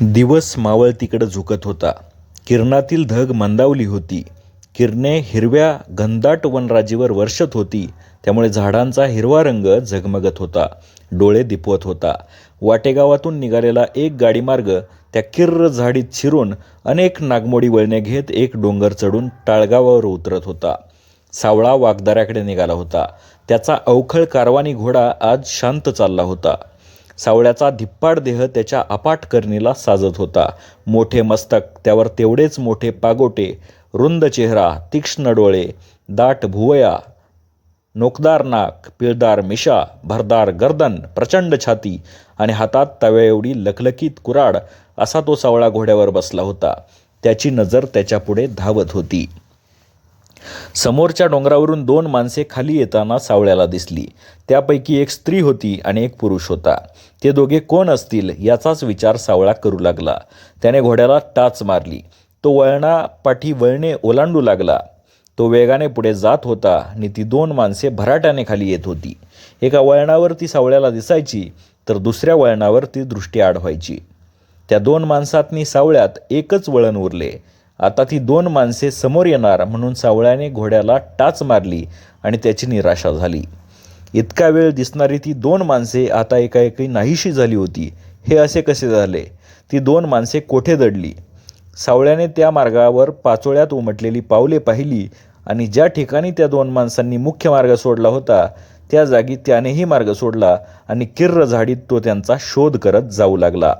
दिवस मावळतीकडे झुकत होता. किरणातील धग मंदावली होती. किरणे हिरव्या घनदाट वनराजीवर वर्षत होती. त्यामुळे झाडांचा हिरवा रंग झगमगत होता. डोळे दिपवत होता. वाटेगावातून निघालेला एक गाडीमार्ग त्या किर्र झाडीत शिरून अनेक नागमोडी वळणे घेत एक डोंगर चढून टाळगावावर उतरत होता. सावळा वागदाऱ्याकडे निघाला होता. त्याचा अवखळ कारवानी घोडा आज शांत चालला होता. सावळ्याचा धिप्पाड देह त्याच्या अपाट करणीला साजत होता. मोठे मस्तक त्यावर तेवढेच मोठे पागोटे रुंद चेहरा तीक्ष्ण डोळे दाट भुवया नोकदार नाक पिळदार मिशा भरदार गर्दन प्रचंड छाती आणि हातात तव्याएवढी लखलखीत कुराड असा तो सावळा घोड्यावर बसला होता. त्याची नजर त्याच्यापुढे धावत होती. समोरच्या डोंगरावरून दोन माणसे खाली येताना सावळ्याला दिसली. त्यापैकी एक स्त्री होती आणि एक पुरुष होता. ते दोघे कोण असतील याचाच विचार सावळा करू लागला. त्याने घोड्याला टाच मारली. तो वळणा पाठी वळणे ओलांडू लागला. तो वेगाने पुढे जात होता आणि ती दोन माणसे भराट्याने खाली येत होती. एका वळणावर ती सावळ्याला दिसायची तर दुसऱ्या वळणावर ती दृष्टी आड व्हायची त्या दोन माणसातनी सावळ्यात एकच वळण उरले. आता ती दोन माणसे समोर येणार म्हणून सावळ्याने घोड्याला टाच मारली आणि त्याची निराशा झाली. इतका वेळ दिसणारी ती दोन माणसे आता एकाएकी नाहीशी झाली होती. हे असे कसे झाले? ती दोन माणसे कोठे दडली? सावळ्याने त्या मार्गावर पाचोळ्यात उमटलेली पावले पाहिली आणि ज्या ठिकाणी त्या दोन माणसांनी मुख्य मार्ग सोडला होता त्या जागी त्यानेही मार्ग सोडला आणि किर्र झाडीत तो त्यांचा शोध करत जाऊ लागला.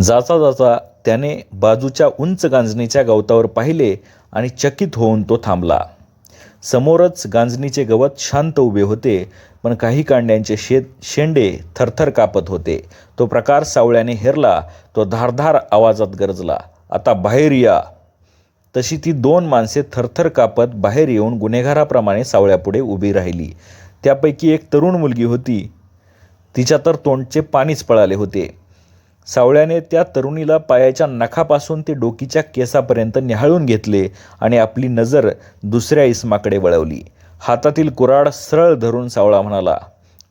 जाता जाता त्याने बाजूच्या उंच गांजणीच्या गवतावर पाहिले आणि चकित होऊन तो थांबला. समोरच गांजणीचे गवत शांत उभे होते पण काही कांड्यांचे शेत शेंडे थरथर कापत होते. तो प्रकार सावळ्याने हेरला तो धारधार आवाजात गरजला आता बाहेर या. तशी ती दोन माणसे थरथर कापत बाहेर येऊन गुन्हेगाराप्रमाणे सावळ्यापुढे उभी राहिली. त्यापैकी एक तरुण मुलगी होती. तिच्या तर तोंडचे पाणीच पळाले होते. सावळ्याने त्या तरुणीला पायाच्या नखापासून ते डोकीच्या केसापर्यंत निहाळून घेतले आणि आपली नजर दुसऱ्या इस्माकडे वळवली. हातातील कुराड सरळ धरून सावळा म्हणाला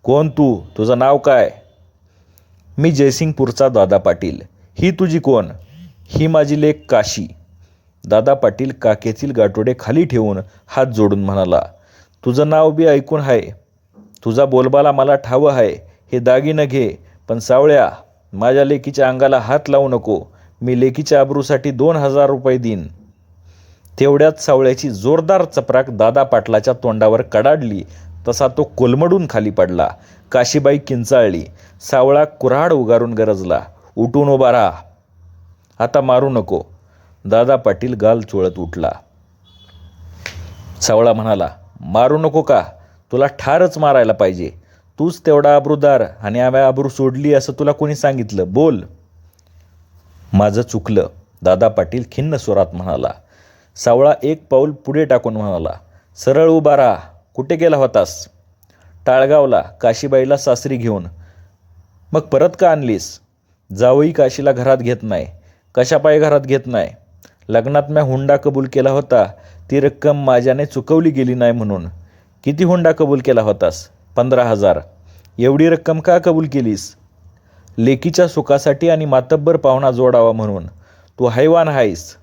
कोण तू? तुझं नाव काय? मी जयसिंगपूरचा दादा पाटील. ही तुझी कोण? ही माझी लेख काशी. दादा पाटील काकेतील गाठोडे खाली ठेवून हात जोडून म्हणाला तुझं नाव बी ऐकून आहे तुझा बोलबाला मला ठावं आहे हे दागिनं घे पण सावळ्या माझ्या लेकीच्या अंगाला हात लावू नको. मी लेकीच्या आबरूसाठी दोन हजार रुपये देईन. तेवढ्यात सावळ्याची जोरदार चपराक दादा पाटलाच्या तोंडावर कडाडली. तसा तो कोलमडून खाली पडला. काशीबाई किंचाळली. सावळा कुऱ्हाड उगारून गरजला. उठून उभा राहा. आता मारू नको. दादा पाटील गाल चोळत उठला. सावळा म्हणाला मारू नको का? तुला ठारच मारायला पाहिजे. तूच तेवढा आबरूदार आणि आम्ही आबरू सोडली असं तुला कोणी सांगितलं? बोल. माझं चुकलं. दादा पाटील खिन्न स्वरात म्हणाला. सावळा एक पाऊल पुढे टाकून म्हणाला सरळ उभा राहा. कुठे गेला होतास? टाळगावला. काशीबाईला सासरी घेऊन. मग परत का आणलीस? जावई काशीला घरात घेत नाही. कशापायी घरात घेत नाही? लग्नात मी हुंडा कबूल केला होता. ती रक्कम माझ्याने चुकवली गेली नाही म्हणून. किती हुंडा कबूल केला होतास? पंधरा हजार. एवढी रक्कम का कबूल केलीस? लेकीच्या सुखासाठी आणि मातब्बर पाहुणा जोडावा म्हणून. तू हैवान आहेस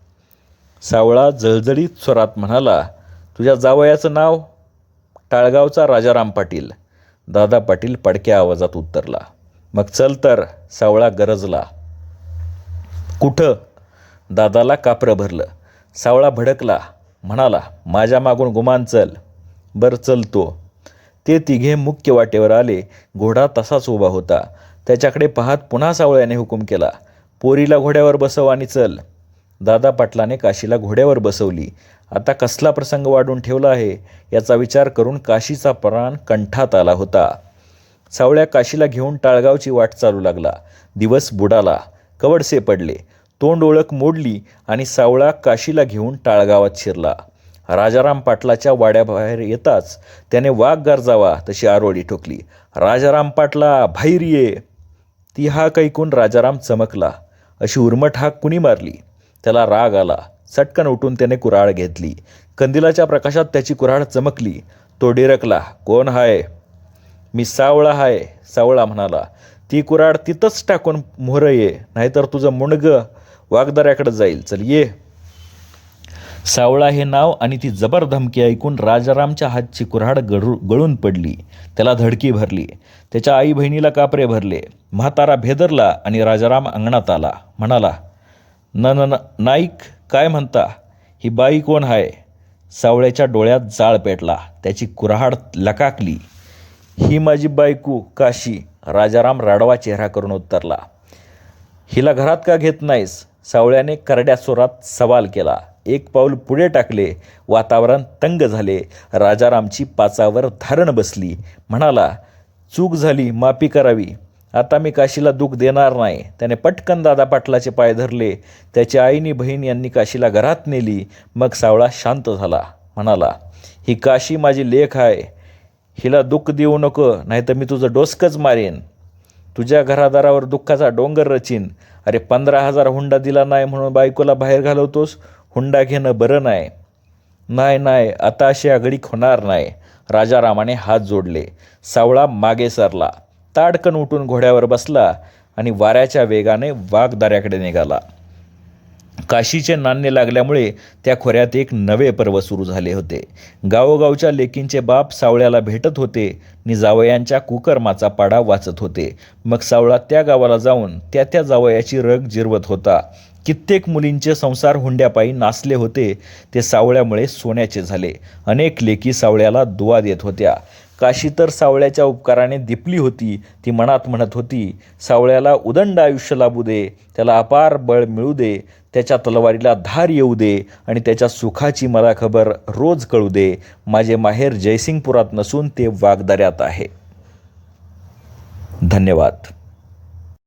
सावळा जळजळीत स्वरात म्हणाला तुझ्या जावयाचं नाव? टाळगावचा राजाराम पाटील. दादा पाटील पडक्या आवाजात उत्तरला मग चल तर. सावळा गरजला. कुठं? दादाला कापरं भरलं. सावळा भडकला म्हणाला माझ्या मागून गुमान चल. बरं चलतो ते तिघे मुख्य वाटेवर आले. घोडा तसाच उभा होता. त्याच्याकडे पाहत पुन्हा सावळ्याने हुकूम केला. पोरीला घोड्यावर बसव आणि चल. दादा पाटलाने काशीला घोड्यावर बसवली. आता कसला प्रसंग वाढून ठेवला आहे? याचा विचार करून काशीचा प्राण कंठात आला होता. सावळ्या काशीला घेऊन टाळगावची वाट चालू लागला. दिवस बुडाला. कवडसे पडले. तोंड ओळख मोडली आणि सावळा काशीला घेऊन टाळगावात शिरला. राजाराम पाटलाच्या वाड्याबाहेर येताच त्याने वाघ गारजावा तशी आरोळी ठोकली. राजाराम पाटला बाहेर ये ती हाक ऐकून राजाराम चमकला अशी उर्मट हाक कुणी मारली? त्याला राग आला. चटकन उठून त्याने कुऱ्हाड घेतली. कंदिलाच्या प्रकाशात त्याची कुऱ्हाड चमकली. तो डिरकला कोण हाय? मी सावळा हाय सावळा म्हणाला. ती कुऱ्हाड तिथंच टाकून मोहरं ये नाहीतर तुझं मुंडगं वाघदऱ्याकडे जाईल. चल ये. सावळा हे नाव आणि ती जबर धमकी ऐकून राजारामच्या हातची कुऱ्हाड गळू गळून पडली. त्याला धडकी भरली. त्याच्या आई बहिणीला कापरे भरले. म्हातारा भेदरला आणि राजाराम अंगणात आला. म्हणाला न न न- नाईक काय म्हणता? ही बाई कोण आहे सावळ्याच्या डोळ्यात जाळ पेटला. त्याची कुऱ्हाड लकाकली. ही माझी बायकू काशी. राजाराम राडवा चेहरा करून उत्तरला हिला घरात का घेत नाहीस? सावळ्याने करड्या सुरात सवाल केला. एक पाऊल पुढे टाकले वातावरण तंग झाले. राजारामची पाचावर धारण बसली. म्हणाला चूक झाली माफी करावी. आता मी काशीला दुःख देणार नाही. त्याने पटकन दादा पाटलाचे पाय धरले. त्याच्या आईनी बहीण यांनी काशीला घरात नेली. मग सावळा शांत झाला. म्हणाला ही काशी माझी लेख आहे. हिला दुःख देऊ नको नाहीतर मी तुझं डोसकंच मारेन. तुझ्या घरादारावर दुःखाचा डोंगर रचीन. अरे पंधरा हजार हुंडा दिला नाही म्हणून बायकोला बाहेर घालवतोस? हुंडा घेणं बरं नाही. नाही नाही आता अशी आघडीक होणार नाही. राजारामाने हात जोडले. सावळा मागे सरला. ताडकन उठून घोड्यावर बसला आणि वाऱ्याच्या वेगाने वाघदाऱ्याकडे निघाला. काशीचे नाण्य लागल्यामुळे त्या खोऱ्यात एक नवे पर्व सुरू झाले होते. गावोगावच्या लेकींचे बाप सावळ्याला भेटत होते. नि जावयांच्या कुकर्माचा पाडा वाचत होते. मग सावळा त्या गावाला जाऊन त्या त्या जावयाची रग जिरवत होता. कित्येक मुलींचे संसार हुंड्यापायी नासले होते ते सावळ्यामुळे सोन्याचे झाले. अनेक लेकी सावळ्याला दुवा देत होत्या. काशी तर सावळ्याच्या उपकाराने दिपली होती ती मनात म्हणत होती सावळ्याला उदंड आयुष्य लाभू दे त्याला अपार बळ मिळू दे त्याच्या तलवारीला धार येऊ दे आणि त्याच्या सुखाची मला खबर रोज कळू दे. माझे माहेर जयसिंगपुरात नसून ते वागदऱ्यात आहे. धन्यवाद.